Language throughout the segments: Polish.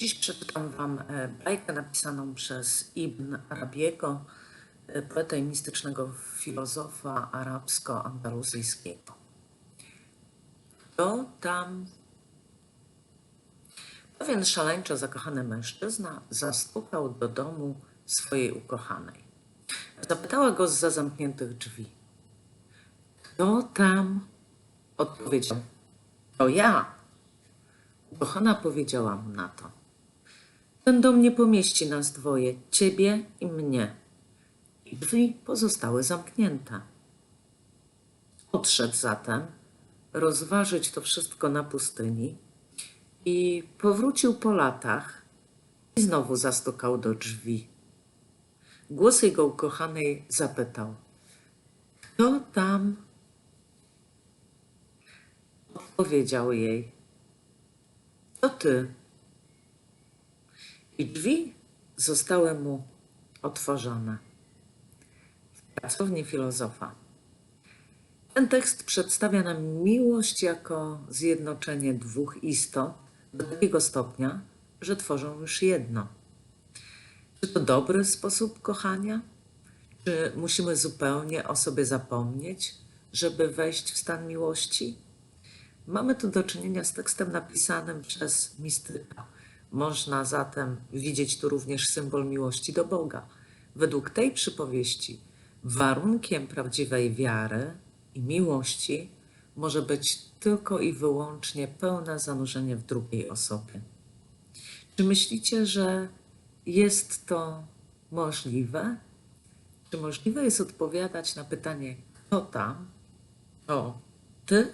Dziś przeczytam Wam e, bajkę napisaną przez Ibn Arabiego, e, poetę i mistycznego filozofa arabsko-andaluzyjskiego. Kto tam? Pewien szaleńczo zakochany mężczyzna zastukał do domu swojej ukochanej. Zapytała go z zamkniętych drzwi. Kto tam? Odpowiedział. To ja. Ukochana powiedziała mu na to. Ten dom nie pomieści nas dwoje, ciebie i mnie. I drzwi pozostały zamknięte. Odszedł zatem rozważyć to wszystko na pustyni i powrócił po latach i znowu zastukał do drzwi. Głos jego ukochanej zapytał: Kto tam? Odpowiedział jej: To ty. I drzwi zostały mu otworzone. W pracowni filozofa. Ten tekst przedstawia nam miłość jako zjednoczenie dwóch istot do takiego stopnia, że tworzą już jedno. Czy to dobry sposób kochania? Czy musimy zupełnie o sobie zapomnieć, żeby wejść w stan miłości? Mamy tu do czynienia z tekstem napisanym przez mistyka. Można zatem widzieć tu również symbol miłości do Boga. Według tej przypowieści warunkiem prawdziwej wiary i miłości może być tylko i wyłącznie pełne zanurzenie w drugiej osobie. Czy myślicie, że jest to możliwe? Czy możliwe jest odpowiadać na pytanie, kto tam? To ty?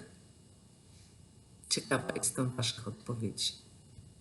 Ciekawa jestem Waszych odpowiedzi.